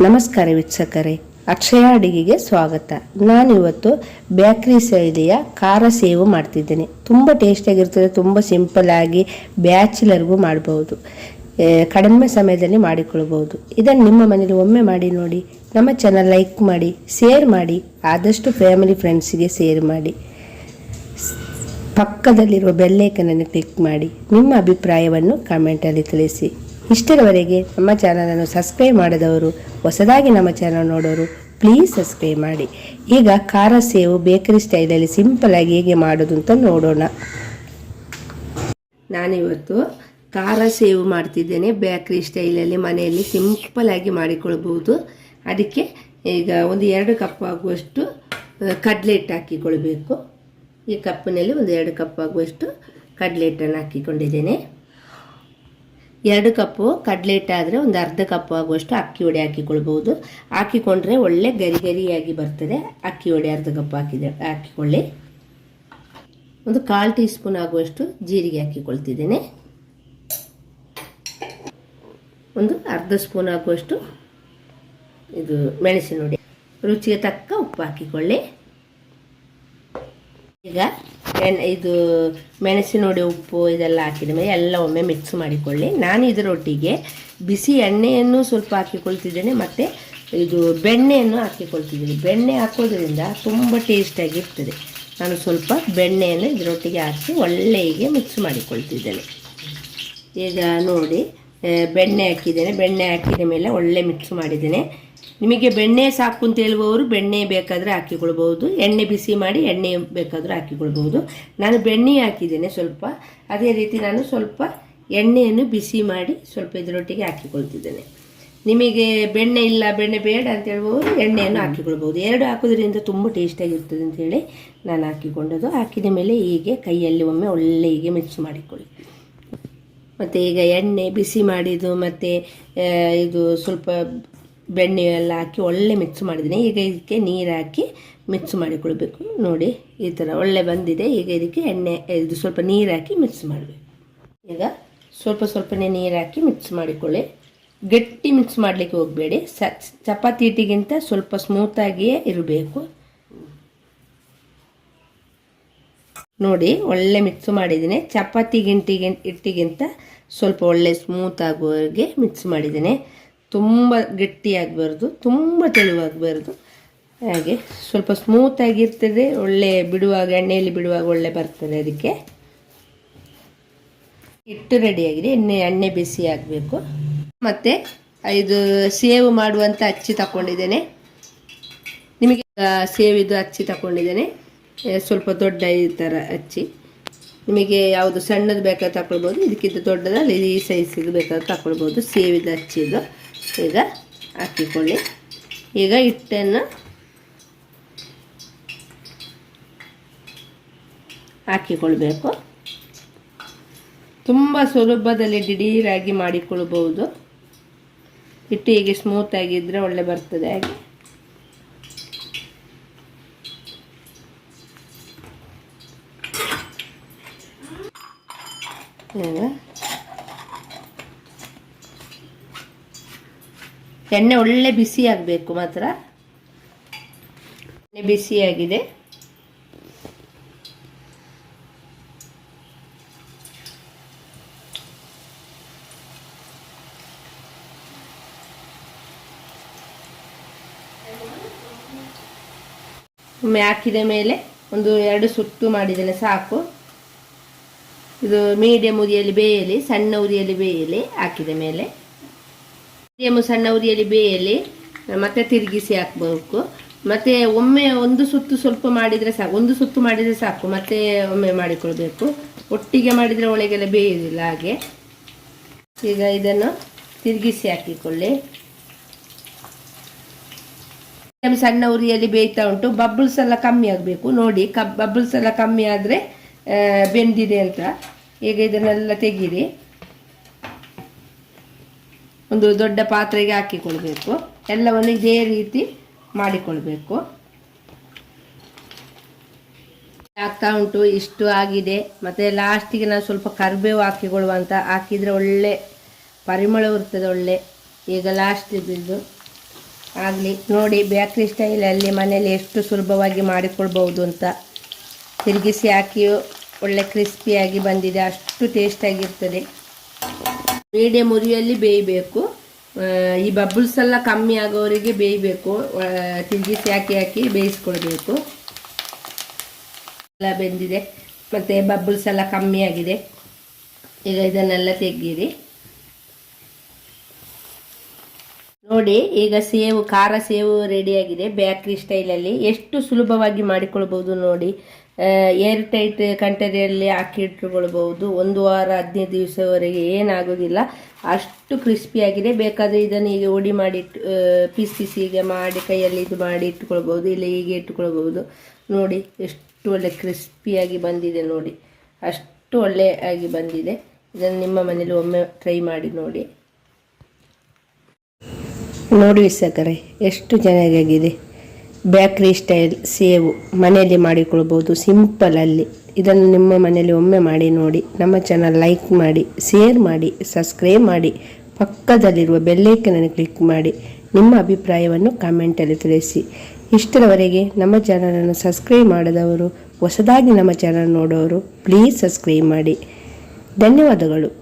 ನಮಸ್ಕಾರ ವೀಕ್ಷಕರೇ ಅಕ್ಷಯ ಅಡಿಗೆಗೆ ಸ್ವಾಗತ. ನಾನಿವತ್ತು ಬೇಕ್ರಿ ಶೈಲಿಯ ಖಾರ ಸೇವು ಮಾಡ್ತಿದ್ದೇನೆ. ತುಂಬ ಟೇಸ್ಟಿಯಾಗಿರ್ತದೆ ತುಂಬ ಸಿಂಪಲ್ ಆಗಿ ಬ್ಯಾಚುಲರ್ಗೂ ಮಾಡ್ಬೋದು. ಆ, ಕಡಿಮೆ ಸಮಯದಲ್ಲಿ ಮಾಡಿಕೊಳ್ಳಬಹುದು ಇದನ್ನು ನಿಮ್ಮ ಮನೇಲಿ ಒಮ್ಮೆ ಮಾಡಿ ನೋಡಿ ನಮ್ಮ ಚಾನಲ್ ಲೈಕ್ ಮಾಡಿ ಶೇರ್ ಮಾಡಿ ಆದಷ್ಟು ಫ್ಯಾಮಿಲಿ ಫ್ರೆಂಡ್ಸಿಗೆ ಶೇರ್ ಮಾಡಿ. ಪಕ್ಕದಲ್ಲಿರುವ ಬೆಲ್ಲೈಕನನ್ನು ಕ್ಲಿಕ್ ಮಾಡಿ ನಿಮ್ಮ ಅಭಿಪ್ರಾಯವನ್ನು ಕಮೆಂಟಲ್ಲಿ ತಿಳಿಸಿ. ಇಷ್ಟರವರೆಗೆ ನಮ್ಮ ಚಾನಲನ್ನು ಸಬ್ಸ್ಕ್ರೈಬ್ ಮಾಡಿದವರು, ಹೊಸದಾಗಿ ನಮ್ಮ ಚಾನಲ್ ನೋಡೋರು ಪ್ಲೀಸ್ ಸಬ್ಸ್ಕ್ರೈಬ್ ಮಾಡಿ. ಈಗ ಖಾರ ಸೇವು ಬೇಕರಿ ಸ್ಟೈಲಲ್ಲಿ ಸಿಂಪಲ್ ಆಗಿ ಹೇಗೆ ಮಾಡೋದು ಅಂತ ನೋಡೋಣ. ನಾನಿವತ್ತು ಖಾರ ಸೇವು ಮಾಡ್ತಿದ್ದೇನೆ ಬೇಕರಿ ಸ್ಟೈಲಲ್ಲಿ ಮನೆಯಲ್ಲಿ ಸಿಂಪಲ್ ಆಗಿ ಮಾಡಿಕೊಳ್ಬಹುದು. ಅದಕ್ಕೆ ಈಗ ಒಂದು ಎರಡು ಕಪ್ ಆಗುವಷ್ಟು ಕಡಲೆ ಹಿಟ್ಟು ಹಾಕಿಕೊಳ್ಬೇಕು. ಈ ಕಪ್ಪಿನಲ್ಲಿ ಒಂದು ಎರಡು ಕಪ್ ಆಗುವಷ್ಟು ಕಡಲೆ ಹಿಟ್ಟನ್ನು ಹಾಕಿಕೊಂಡಿದ್ದೇನೆ. ಎರಡು ಕಪ್ಪು ಕಡಲೆ ಹಿಟ್ಟಾದರೆ ಒಂದು ಅರ್ಧ ಕಪ್ಪು ಆಗುವಷ್ಟು ಅಕ್ಕಿ ಹೊಡೆ ಹಾಕಿಕೊಳ್ಬೋದು ಹಾಕಿಕೊಂಡ್ರೆ ಒಳ್ಳೆ ಗರಿ ಗರಿಯಾಗಿ ಬರ್ತದೆ. ಅಕ್ಕಿ ಹೊಡೆ ಅರ್ಧ ಕಪ್ ಹಾಕಿದೆ, ಹಾಕಿಕೊಳ್ಳಿ. ಒಂದು ಕಾಲು ಟೀ ಸ್ಪೂನ್ ಆಗುವಷ್ಟು ಜೀರಿಗೆ ಹಾಕಿಕೊಳ್ತಿದ್ದೇನೆ. ಒಂದು ಅರ್ಧ ಸ್ಪೂನ್ ಆಗುವಷ್ಟು ಇದು ಮೆಣಸಿನ ಹುಡಿ ರುಚಿಗೆ ತಕ್ಕ ಉಪ್ಪು ಹಾಕಿಕೊಳ್ಳಿ. ಈಗ ಎಣ್ಣೆ ಇದು ಮೆಣಸಿನ ಹುಡಿ ಉಪ್ಪು ಇದೆಲ್ಲ ಹಾಕಿದ ಮೇಲೆ ಎಲ್ಲ ಒಮ್ಮೆ ಮಿಕ್ಸ್ ಮಾಡಿಕೊಳ್ಳಿ. ನಾನು ಇದರೊಟ್ಟಿಗೆ ಬಿಸಿ ಎಣ್ಣೆಯನ್ನು ಸ್ವಲ್ಪ ಹಾಕಿಕೊಳ್ತಿದ್ದೇನೆ ಮತ್ತು ಇದು ಬೆಣ್ಣೆಯನ್ನು ಹಾಕಿಕೊಳ್ತಿದ್ದೀನಿ. ಬೆಣ್ಣೆ ಹಾಕೋದ್ರಿಂದ ತುಂಬ ಟೇಸ್ಟಾಗಿರ್ತದೆ ನಾನು ಸ್ವಲ್ಪ ಬೆಣ್ಣೆಯನ್ನು ಇದರೊಟ್ಟಿಗೆ ಹಾಕಿ ಒಳ್ಳೆಯಗೆ ಮಿಕ್ಸ್ ಮಾಡಿಕೊಳ್ತಿದ್ದೇನೆ. ಈಗ ನೋಡಿ ಬೆಣ್ಣೆ ಹಾಕಿದ್ದೇನೆ. ಬೆಣ್ಣೆ ಹಾಕಿದ ಮೇಲೆ ಒಳ್ಳೆ ಮಿಕ್ಸ್ ಮಾಡಿದ್ದೇನೆ. ನಿಮಗೆ ಬೆಣ್ಣೆ ಸಾಕು ಅಂತ ಹೇಳುವವರು ಬೆಣ್ಣೆ ಬೇಕಾದರೆ ಹಾಕಿಕೊಳ್ಬೋದು ಎಣ್ಣೆ ಬಿಸಿ ಮಾಡಿ ಎಣ್ಣೆ ಬೇಕಾದರೂ ಹಾಕಿಕೊಳ್ಬೋದು ನಾನು ಬೆಣ್ಣೆ ಹಾಕಿದ್ದೇನೆ ಸ್ವಲ್ಪ. ಅದೇ ರೀತಿ ನಾನು ಸ್ವಲ್ಪ ಎಣ್ಣೆಯನ್ನು ಬಿಸಿ ಮಾಡಿ ಸ್ವಲ್ಪ ಇದರೊಟ್ಟಿಗೆ ಹಾಕಿಕೊಳ್ತಿದ್ದೇನೆ. ನಿಮಗೆ ಬೆಣ್ಣೆ ಇಲ್ಲ, ಬೆಣ್ಣೆ ಬೇಡ ಅಂತ ಹೇಳುವವರು ಎಣ್ಣೆಯನ್ನು ಹಾಕಿಕೊಳ್ಬೋದು ಎರಡು ಹಾಕೋದ್ರಿಂದ ತುಂಬ ಟೇಸ್ಟಾಗಿರ್ತದೆ ಅಂತೇಳಿ ನಾನು ಹಾಕಿಕೊಂಡದ್ದು. ಹಾಕಿದ ಮೇಲೆ ಹೀಗೆ ಕೈಯಲ್ಲಿ ಒಮ್ಮೆ ಒಳ್ಳೆ ಹೀಗೆ ಮಿಕ್ಸ್ ಮಾಡಿಕೊಳ್ಳಿ. ಮತ್ತು ಈಗ ಎಣ್ಣೆ ಬಿಸಿ ಮಾಡಿದ್ದು, ಮತ್ತು ಇದು ಸ್ವಲ್ಪ ಬೆಣ್ಣೆ ಎಲ್ಲ ಹಾಕಿ ಒಳ್ಳೆ ಮಿಕ್ಸ್ ಮಾಡಿದ್ದೀನಿ. ಈಗ ಇದಕ್ಕೆ ನೀರು ಹಾಕಿ ಮಿಕ್ಸ್ ಮಾಡಿಕೊಳ್ಬೇಕು. ನೋಡಿ, ಈ ಥರ ಒಳ್ಳೆ ಬಂದಿದೆ. ಈಗ ಇದಕ್ಕೆ ಎಣ್ಣೆ, ಇದು ಸ್ವಲ್ಪ ನೀರು ಹಾಕಿ ಮಿಕ್ಸ್ ಮಾಡಬೇಕು. ಈಗ ಸ್ವಲ್ಪ ಸ್ವಲ್ಪನೇ ನೀರು ಹಾಕಿ ಮಿಕ್ಸ್ ಮಾಡಿಕೊಳ್ಳಿ. ಗಟ್ಟಿ ಮಿಕ್ಸ್ ಮಾಡಲಿಕ್ಕೆ ಹೋಗಬೇಡಿ. ಸ, ಚಪಾತಿ ಹಿಟ್ಟಿಗಿಂತ ಸ್ವಲ್ಪ ಸ್ಮೂತಾಗಿಯೇ ಇರಬೇಕು. ನೋಡಿ, ಒಳ್ಳೆ ಮಿಕ್ಸ್ ಮಾಡಿದ್ದೀನಿ. ಚಪಾತಿ ಗಿಂಟಿಗೆ ಹಿಟ್ಟಿಗಿಂತ ಸ್ವಲ್ಪ ಒಳ್ಳೆ ಸ್ಮೂತ್ ಆಗುವವರೆಗೆ ಮಿಕ್ಸ್ ಮಾಡಿದ್ದೀನಿ. ತುಂಬ ಗಟ್ಟಿಯಾಗಬಾರ್ದು, ತುಂಬ ತೆಳುವಾಗಬಾರ್ದು. ಹಾಗೆ ಸ್ವಲ್ಪ ಸ್ಮೂತಾಗಿರ್ತದೆ ಒಳ್ಳೆ ಬಿಡುವಾಗ, ಎಣ್ಣೆಯಲ್ಲಿ ಬಿಡುವಾಗ ಒಳ್ಳೆ ಬರ್ತದೆ ಅದಕ್ಕೆ. ಹಿಟ್ಟು ರೆಡಿಯಾಗಿದೆ ಎಣ್ಣೆ ಎಣ್ಣೆ ಬಿಸಿ ಆಗಬೇಕು. ಮತ್ತು ಇದು ಸೇವ್ ಮಾಡುವಂಥ ಅಚ್ಚಿ ತಗೊಂಡಿದ್ದೇನೆ ನಿಮಗೆ ಸೇವ್ ಸೇವಿದು ಅಚ್ಚಿ ತಗೊಂಡಿದ್ದೇನೆ ಸ್ವಲ್ಪ ದೊಡ್ಡ ಈ ಥರ ಅಚ್ಚಿ. ನಿಮಗೆ ಯಾವುದು ಸಣ್ಣದು ಬೇಕಾದ್ರೆ ತಗೊಳ್ಬೋದು ಇದಕ್ಕಿಂತ ದೊಡ್ಡದಲ್ಲಿ, ಈ ಸೈಜಿಗೆ ಬೇಕಾದ್ರೆ ತಗೊಳ್ಬೋದು ಸೇವಿದ ಅಚ್ಚಿದು. ಈಗ ಹಾಕಿಕೊಳ್ಳಿ. ಈಗ ಹಿಟ್ಟನ್ನು ಹಾಕಿಕೊಳ್ಬೇಕು. ತುಂಬ ಸುಲಭದಲ್ಲಿ ದಿಢೀರಾಗಿ ಮಾಡಿಕೊಳ್ಬೋದು ಹಿಟ್ಟು ಹೀಗೆ ಸ್ಮೂತ್ ಆಗಿದ್ದರೆ ಒಳ್ಳೆ ಬರ್ತದೆ ಹಾಗೆ ಈಗ ಎಣ್ಣೆ ಒಳ್ಳೆ ಬಿಸಿ ಆಗಬೇಕು ಮಾತ್ರ. ಎಣ್ಣೆ ಬಿಸಿಯಾಗಿದೆ ಒಮ್ಮೆ ಹಾಕಿದ ಮೇಲೆ ಒಂದು ಎರಡು ಸುತ್ತು ಮಾಡಿದರೆ ಸಾಕು. ಇದು ಮೀಡಿಯಂ ಉರಿಯಲ್ಲಿ ಬೇಯಲಿ, ಸಣ್ಣ ಉರಿಯಲ್ಲಿ ಬೇಯಲಿ ಹಾಕಿದ ಮೇಲೆ. ಮೀಡಿಯಮ್ ಸಣ್ಣ ಉರಿಯಲ್ಲಿ ಬೇಯಲಿ, ಮತ್ತೆ ತಿರುಗಿಸಿ ಹಾಕ್ಬೇಕು. ಮತ್ತೆ ಒಮ್ಮೆ ಒಂದು ಸುತ್ತು ಸ್ವಲ್ಪ ಮಾಡಿದರೆ ಸಾಕು, ಒಂದು ಸುತ್ತು ಮಾಡಿದರೆ ಸಾಕು, ಮತ್ತೆ ಒಮ್ಮೆ ಮಾಡಿಕೊಳ್ಬೇಕು ಒಟ್ಟಿಗೆ ಮಾಡಿದರೆ ಒಳಗೆಲ್ಲ ಬೇಯುವುದಿಲ್ಲ ಹಾಗೆ. ಈಗ ಇದನ್ನು ತಿರುಗಿಸಿ ಹಾಕಿಕೊಳ್ಳಿ. ಸಣ್ಣ ಉರಿಯಲ್ಲಿ ಬೇಯ್ತಾ ಉಂಟು. ಬಬ್ಬಲ್ಸ್ ಎಲ್ಲ ಕಮ್ಮಿ ಆಗಬೇಕು. ನೋಡಿ, ಕಬ್ ಬಬ್ಬಲ್ಸ್ ಎಲ್ಲ ಕಮ್ಮಿ ಆದರೆ ಬೆಂದಿದೆ ಅಂತ. ಈಗ ಇದನ್ನೆಲ್ಲ ತೆಗೀರಿ. ಒಂದು ದೊಡ್ಡ ಪಾತ್ರೆಗೆ ಹಾಕಿಕೊಳ್ಬೇಕು ಎಲ್ಲವನ್ನು ಇದೇ ರೀತಿ ಮಾಡಿಕೊಳ್ಬೇಕು ಆಗ್ತಾ ಉಂಟು, ಇಷ್ಟು ಆಗಿದೆ. ಮತ್ತು ಲಾಸ್ಟಿಗೆ ನಾನು ಸ್ವಲ್ಪ ಕರಿಬೇವು ಅಂತ ಹಾಕಿದರೆ ಒಳ್ಳೆ ಪರಿಮಳ ಇರ್ತದೆ ಒಳ್ಳೆ. ಈಗ ಲಾಸ್ಟ್ ಬಿದ್ದು ಆಗಲಿ, ನೋಡಿ ಬೇಕ್ರಿ ಸ್ಟೈಲಲ್ಲಿ ಮನೇಲಿ ಎಷ್ಟು ಸುಲಭವಾಗಿ ಮಾಡಿಕೊಳ್ಬೋದು ಅಂತ. ತಿರುಗಿಸಿ ಹಾಕಿಯೂ ಒಳ್ಳೆ ಕ್ರಿಸ್ಪಿಯಾಗಿ ಬಂದಿದೆ, ಅಷ್ಟು ಟೇಸ್ಟಾಗಿರ್ತದೆ ಮೀಡಿಯಂ ಉರಿಯಲ್ಲಿ ಬೇಯಬೇಕು. ಈ ಬಬಲ್ಸ್ ಎಲ್ಲ ಕಮ್ಮಿ ಆಗೋರಿಗೆ ಬೇಯಬೇಕು. ತಿರುಗಿಸಿ ಹಾಕಿ ಹಾಕಿ ಬೇಯಿಸ್ಕೊಳ್ಬೇಕು. ಎಲ್ಲ ಬೆಂದಿದೆ. ಮತ್ತು ಬಬಲ್ಸ್ ಎಲ್ಲ ಕಮ್ಮಿ ಆಗಿದೆ. ಈಗ ಇದನ್ನೆಲ್ಲ ತೆಗೀರಿ ನೋಡಿ, ಈಗ ಸೇವು, ಖಾರ ಸೇವು ರೆಡಿಯಾಗಿದೆ ಬೇಕ್ರಿ ಸ್ಟೈಲಲ್ಲಿ ಎಷ್ಟು ಸುಲಭವಾಗಿ ಮಾಡಿಕೊಳ್ಬೋದು ನೋಡಿ. ಏರ್ ಟೈಟ್ ಹಾಕಿ ಇಟ್ಟುಕೊಳ್ಬಹುದು ಒಂದು ವಾರ, ಹದಿನೈದು ದಿವಸವರೆಗೆ ಏನಾಗೋದಿಲ್ಲ. ಅಷ್ಟು ಕ್ರಿಸ್ಪಿಯಾಗಿದೆ ಬೇಕಾದರೆ ಇದನ್ನು ಹೀಗೆ ಉಡಿ ಮಾಡಿ ಪೀಸ್ ಪೀಸ್ ಹೀಗೆ ಮಾಡಿ, ಕೈಯಲ್ಲಿ ಇದು ಮಾಡಿ ಇಟ್ಟುಕೊಳ್ಬೋದು ಇಲ್ಲ ಹೀಗೆ ಇಟ್ಟುಕೊಳ್ಬಹುದು. ನೋಡಿ, ಎಷ್ಟು ಒಳ್ಳೆ ಕ್ರಿಸ್ಪಿಯಾಗಿ ಬಂದಿದೆ ನೋಡಿ. ಅಷ್ಟು ಒಳ್ಳೆ ಒಳ್ಳೆಯಾಗಿ ಬಂದಿದೆ. ಇದನ್ನು ನಿಮ್ಮ ಮನೇಲಿ ಒಮ್ಮೆ ಟ್ರೈ ಮಾಡಿ ನೋಡಿ. ನೋಡಿ ಸಕ್ಕರೆ ಎಷ್ಟು ಚೆನ್ನಾಗಾಗಿದೆ ಬೇಕ್ರಿ ಸ್ಟೈಲ್ ಸೇವು ಮನೆಯಲ್ಲಿ ಮಾಡಿಕೊಳ್ಬೋದು ಸಿಂಪಲಲ್ಲಿ ಇದನ್ನು ನಿಮ್ಮ ಮನೆಯಲ್ಲಿ ಒಮ್ಮೆ ಮಾಡಿ ನೋಡಿ, ನಮ್ಮ ಚಾನಲ್ ಲೈಕ್ ಮಾಡಿ ಶೇರ್ ಮಾಡಿ ಸಬ್ಸ್ಕ್ರೈಬ್ ಮಾಡಿ, ಪಕ್ಕದಲ್ಲಿರುವ ಬೆಲ್ಲೈಕನನ್ನು ಕ್ಲಿಕ್ ಮಾಡಿ, ನಿಮ್ಮ ಅಭಿಪ್ರಾಯವನ್ನು ಕಾಮೆಂಟಲ್ಲಿ ತಿಳಿಸಿ. ಇಷ್ಟರವರೆಗೆ ನಮ್ಮ ಚಾನಲನ್ನು ಸಬ್ಸ್ಕ್ರೈಬ್ ಮಾಡದವರು, ಹೊಸದಾಗಿ ನಮ್ಮ ಚಾನಲ್ ನೋಡೋರು ಪ್ಲೀಸ್ ಸಬ್ಸ್ಕ್ರೈಬ್ ಮಾಡಿ. ಧನ್ಯವಾದಗಳು.